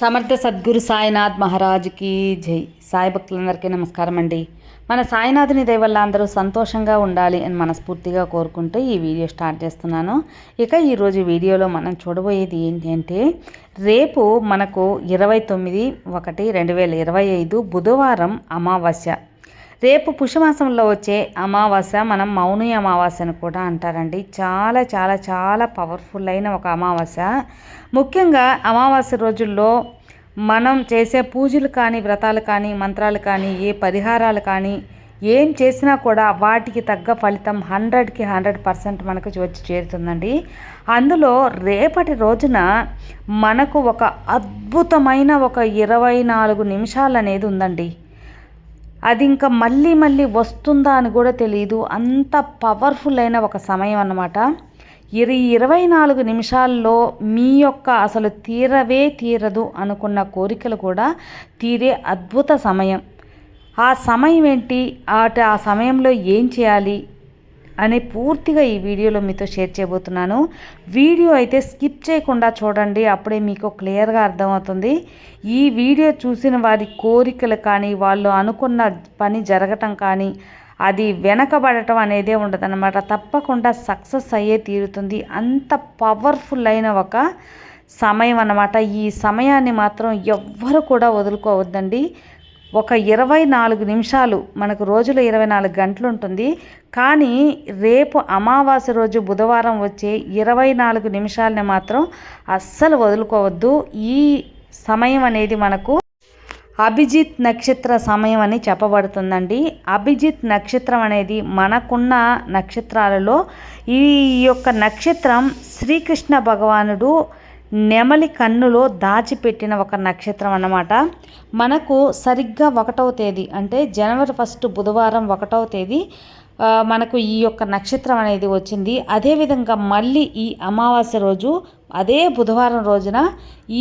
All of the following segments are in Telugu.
సమర్థ సద్గురు సాయినాథ్ మహారాజుకి జై. సాయి భక్తులందరికీ నమస్కారం అండి. మన సాయినాథుని దయ వల్ల అందరూ సంతోషంగా ఉండాలి అని మనస్ఫూర్తిగా కోరుకుంటూ ఈ వీడియో స్టార్ట్ చేస్తున్నాను. ఇక ఈరోజు వీడియోలో మనం చూడబోయేది ఏంటి అంటే రేపు మనకు ఇరవై తొమ్మిది ఒకటి రెండు వేల ఇరవై ఐదు బుధవారం అమావాస్య. రేపు పుష్యమాసంలో వచ్చే అమావాస్య మనం మౌని అమావాస్య అని కూడా అంటారండి. చాలా చాలా చాలా పవర్ఫుల్ అయిన ఒక అమావాస్య. ముఖ్యంగా అమావాస్య రోజుల్లో మనం చేసే పూజలు కానీ వ్రతాలు కానీ మంత్రాలు కానీ ఏ పరిహారాలు కానీ ఏం చేసినా కూడా వాటికి తగ్గ ఫలితం హండ్రెడ్కి హండ్రెడ్ పర్సెంట్ మనకు వచ్చి చేరుతుందండి. అందులో రేపటి రోజున మనకు ఒక అద్భుతమైన ఒక ఇరవై నాలుగు నిమిషాలు అనేది ఉందండి. అది ఇంకా మళ్ళీ మళ్ళీ వస్తుందా అని కూడా తెలియదు అంత పవర్ఫుల్ అయిన ఒక సమయం అన్నమాట. ఇరవై ఇరవై నాలుగు నిమిషాల్లో మీ యొక్క అసలు తీరవే తీరదు అనుకున్న కోరికలు కూడా తీరే అద్భుత సమయం. ఆ సమయం ఏంటి? అటు ఆ సమయంలో ఏం చేయాలి? అనే పూర్తిగా ఈ వీడియోలో మీతో షేర్ చేయబోతున్నాను. వీడియో అయితే స్కిప్ చేయకుండా చూడండి అప్పుడే మీకు క్లియర్గా అర్థమవుతుంది. ఈ వీడియో చూసిన వారి కోరికలు కానీ వాళ్ళు అనుకున్న పని జరగటం కానీ అది వెనకబడటం అనేదే ఉండదన్నమాట. తప్పకుండా సక్సెస్ అయ్యే తీరుతుంది. అంత పవర్ఫుల్ అయిన ఒక సమయం అన్నమాట. ఈ సమయాన్ని మాత్రం ఎవ్వరు కూడా వదులుకోవద్దండి. ఒక ఇరవై నాలుగు నిమిషాలు మనకు రోజులో ఇరవై నాలుగు గంటలు ఉంటుంది కానీ రేపు అమావాస్య రోజు బుధవారం వచ్చే ఇరవై నాలుగు నిమిషాలని మాత్రం అస్సలు వదులుకోవద్దు. ఈ సమయం అనేది మనకు అభిజిత్ నక్షత్ర సమయం అని చెప్పబడుతుందండి. అభిజిత్ నక్షత్రం అనేది మనకున్న నక్షత్రాలలో ఈ యొక్క నక్షత్రం శ్రీకృష్ణ భగవానుడు నెమలి కన్నులో దాచిపెట్టిన ఒక నక్షత్రం అన్నమాట. మనకు సరిగ్గా ఒకటవ తేదీ అంటే జనవరి ఫస్ట్ బుధవారం ఒకటవ తేదీ మనకు ఈ యొక్క నక్షత్రం అనేది వచ్చింది. అదేవిధంగా మళ్ళీ ఈ అమావాస్య రోజు అదే బుధవారం రోజున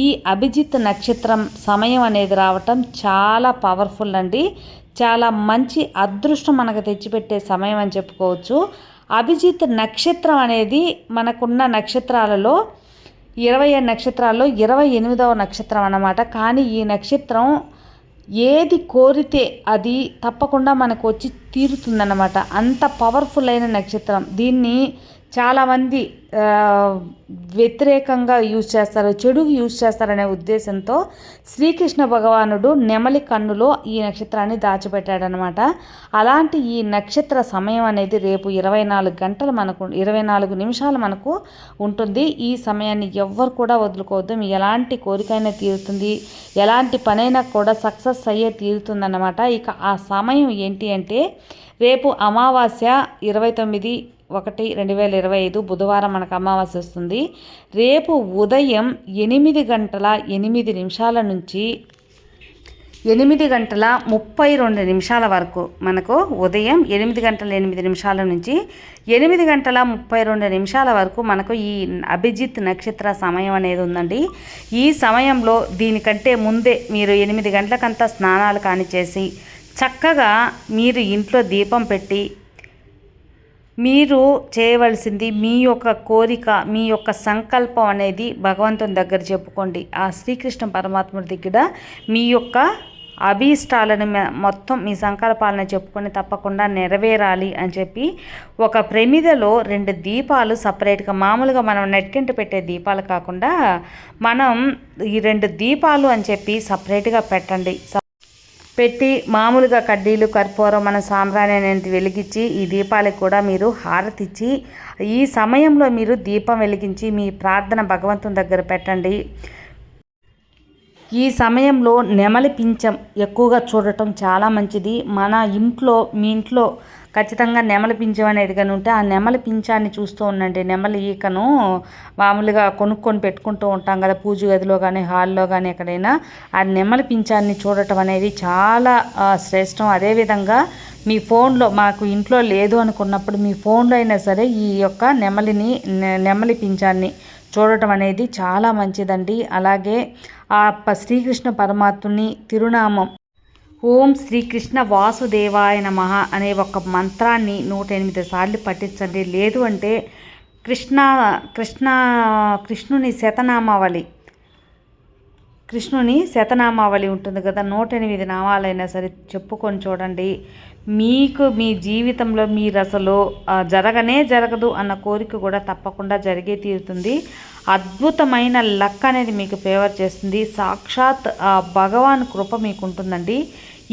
ఈ అభిజిత్ నక్షత్రం సమయం అనేది రావటం చాలా పవర్ఫుల్ అండి. చాలా మంచి అదృష్టం మనకు తెచ్చిపెట్టే సమయం అని చెప్పుకోవచ్చు. అభిజిత్ నక్షత్రం అనేది మనకున్న నక్షత్రాలలో ఇరవై ఏడు నక్షత్రాల్లో ఇరవై ఎనిమిదవ నక్షత్రం అన్నమాట. కానీ ఈ నక్షత్రం ఏది కోరితే అది తప్పకుండా మనకు వచ్చి తీరుతుందన్నమాట. అంత పవర్ఫుల్ అయిన నక్షత్రం. దీన్ని చాలామంది వ్యతిరేకంగా యూజ్ చేస్తారు చెడు యూజ్ చేస్తారనే ఉద్దేశంతో శ్రీకృష్ణ భగవానుడు నెమలి కన్నులో ఈ నక్షత్రాన్ని దాచిపెట్టాడనమాట అలాంటి ఈ నక్షత్ర సమయం అనేది రేపు ఇరవై నాలుగు గంటలు మనకు ఇరవై నాలుగు నిమిషాలు మనకు ఉంటుంది. ఈ సమయాన్ని ఎవ్వరు కూడా వదులుకోవద్దు. మీ ఎలాంటి కోరికైనా తీరుతుంది. ఎలాంటి పనైనా కూడా సక్సెస్ అయ్యే తీరుతుందన్నమాట. ఇక ఆ సమయం ఏంటి అంటే రేపు అమావాస్య ఇరవై తొమ్మిది ఒకటి రెండు వేల ఇరవై ఐదు బుధవారం మనకు అమావాస్య వస్తుంది. రేపు ఉదయం ఎనిమిది గంటల ఎనిమిది నిమిషాల నుంచి ఎనిమిది గంటల ముప్పై రెండు నిమిషాల వరకు మనకు ఉదయం ఎనిమిది గంటల ఎనిమిది నిమిషాల నుంచి ఎనిమిది గంటల ముప్పై రెండు నిమిషాల వరకు మనకు ఈ అభిజిత్ నక్షత్ర సమయం అనేది ఉందండి. ఈ సమయంలో దీనికంటే ముందే మీరు ఎనిమిది గంటలకంతా స్నానాలు కాని చేసి చక్కగా మీరు ఇంట్లో దీపం పెట్టి మీరు చేయవలసింది మీ యొక్క కోరిక మీ యొక్క సంకల్పం అనేది భగవంతుని దగ్గర చెప్పుకోండి. ఆ శ్రీకృష్ణ పరమాత్ముడి దగ్గర మీ యొక్క అభీష్టాలను మొత్తం మీ సంకల్పాలను చెప్పుకొని తప్పకుండా నెరవేరాలి అని చెప్పి ఒక ప్రమిదలో రెండు దీపాలు సపరేట్గా మామూలుగా మనం నెట్కింట పెట్టే దీపాలు కాకుండా మనం ఈ రెండు దీపాలు అని చెప్పి సపరేట్గా పెట్టండి. పెట్టి మామూలుగా కడ్డీలు కర్పూరం మన సాంబ్రాణి అనేది వెలిగించి ఈ దీపాలకు కూడా మీరు హారతిచ్చి ఈ సమయంలో మీరు దీపం వెలిగించి మీ ప్రార్థన భగవంతుని దగ్గర పెట్టండి. ఈ సమయంలో నెమలి పించం ఎక్కువగా చూడటం చాలా మంచిది. మన ఇంట్లో మీ ఇంట్లో ఖచ్చితంగా నెమలి పింఛం అనేది కానీ ఉంటే ఆ నెమలి పింఛాన్ని చూస్తూ ఉండండి. నెమలి ఈకను మామూలుగా కొనుక్కొని పెట్టుకుంటూ ఉంటాం కదా పూజ గదిలో కానీ హాల్లో కానీ ఎక్కడైనా. ఆ నెమలి పించాన్ని చూడటం అనేది చాలా శ్రేష్టం. అదేవిధంగా మీ ఫోన్లో మాకు ఇంట్లో లేదు అనుకున్నప్పుడు మీ ఫోన్లో అయినా సరే ఈ యొక్క నెమలిని నెమలి పించాన్ని చూడటం అనేది చాలా మంచిదండి. అలాగే ఆ శ్రీకృష్ణ పరమాత్ముని తిరునామం ఓం శ్రీకృష్ణ వాసుదేవాయ నమ అనే ఒక మంత్రాన్ని నూట ఎనిమిది సార్లు పఠించండి. లేదు అంటే కృష్ణ కృష్ణ కృష్ణుని శతనామావళి కృష్ణుని శతనామావళి ఉంటుంది కదా. నూట ఎనిమిది నామాలైనా సరే చెప్పుకొని చూడండి. మీకు మీ జీవితంలో మీరు అసలు జరగనే జరగదు అన్న కోరిక కూడా తప్పకుండా జరిగే తీరుతుంది. అద్భుతమైన లక్ అనేది మీకు ఫేవర్ చేస్తుంది. సాక్షాత్ భగవాన్ కృప మీకు ఉంటుందండి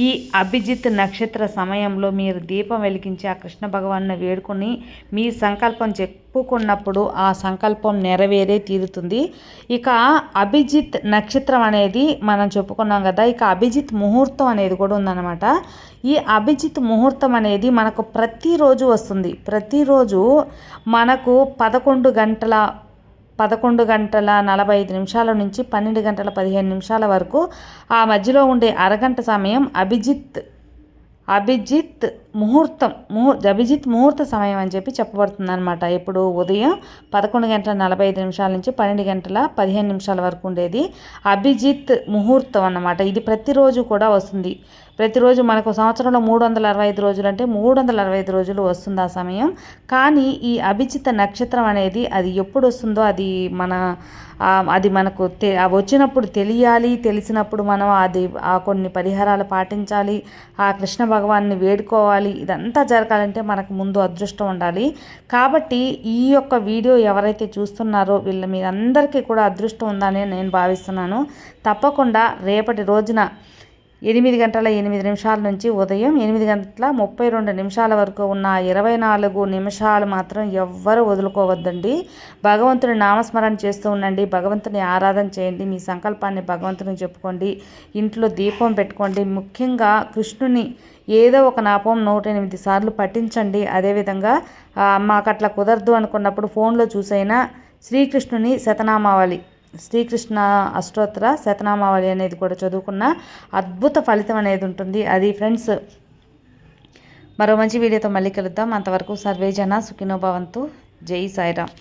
ఈ అభిజిత్ నక్షత్ర సమయంలో మీరు దీపం వెలిగించి ఆ కృష్ణ భగవాన్ని వేడుకొని మీ సంకల్పం చెప్పుకున్నప్పుడు ఆ సంకల్పం నెరవేరే తీరుతుంది. ఇక అభిజిత్ నక్షత్రం అనేది మనం చెప్పుకున్నాం కదా ఇక అభిజిత్ ముహూర్తం అనేది కూడా ఉందన్నమాట. ఈ అభిజిత్ ముహూర్తం అనేది మనకు ప్రతిరోజు వస్తుంది. ప్రతిరోజు మనకు పదకొండు గంటల పదకొండు గంటల నలభై ఐదు నిమిషాల నుంచి పన్నెండు గంటల పదిహేను నిమిషాల వరకు ఆ మధ్యలో ఉండే అరగంట సమయం అభిజిత్ అభిజిత్ ముహూర్తం ముహూర్ అభిజిత్ ముహూర్త సమయం అని చెప్పి చెప్పబడుతుంది అనమాట ఇప్పుడు ఉదయం పదకొండు గంటల నలభై ఐదు నిమిషాల నుంచి పన్నెండు గంటల పదిహేను నిమిషాల వరకు ఉండేది అభిజిత్ ముహూర్తం అన్నమాట. ఇది ప్రతిరోజు కూడా వస్తుంది. ప్రతిరోజు మనకు సంవత్సరంలో మూడు వందల అరవై ఐదు రోజులు అంటే మూడు వందల అరవై ఐదు రోజులు వస్తుంది ఆ సమయం. కానీ ఈ అభిచిత నక్షత్రం అనేది అది ఎప్పుడు వస్తుందో అది మన అది మనకు తె వచ్చినప్పుడు తెలియాలి తెలిసినప్పుడు మనం అది ఆ కొన్ని పరిహారాలు పాటించాలి ఆ కృష్ణ భగవాన్ని వేడుకోవాలి ఇదంతా జరగాలంటే మనకు ముందు అదృష్టం ఉండాలి. కాబట్టి ఈ యొక్క వీడియో ఎవరైతే చూస్తున్నారో వీళ్ళ మీరందరికీ కూడా అదృష్టం ఉందని నేను భావిస్తున్నాను. తప్పకుండా రేపటి రోజున ఎనిమిది గంటల ఎనిమిది నిమిషాల నుంచి ఉదయం ఎనిమిది గంటల ముప్పై రెండు నిమిషాల వరకు ఉన్న ఇరవై నాలుగు నిమిషాలు మాత్రం ఎవ్వరూ వదులుకోవద్దండి. భగవంతుని నామస్మరణ చేస్తూ ఉండండి. భగవంతుని ఆరాధన చేయండి. మీ సంకల్పాన్ని భగవంతుని చెప్పుకోండి. ఇంట్లో దీపం పెట్టుకోండి. ముఖ్యంగా కృష్ణుని ఏదో ఒక నాపం నూట ఎనిమిది సార్లు పఠించండి. అదేవిధంగా మాకు అట్లా కుదరదు అనుకున్నప్పుడు ఫోన్లో చూసైనా శ్రీకృష్ణుని శతనామావళి. శ్రీకృష్ణ అష్టోత్తర శతనామావళి అనేది కూడా చదువుకున్న అద్భుత ఫలితం అనేది ఉంటుంది. అది ఫ్రెండ్స్ మరో మంచి వీడియోతో మళ్ళీ కలుద్దాం. అంతవరకు సర్వేజన సుఖినోభవంతు జై సాయిరామ్.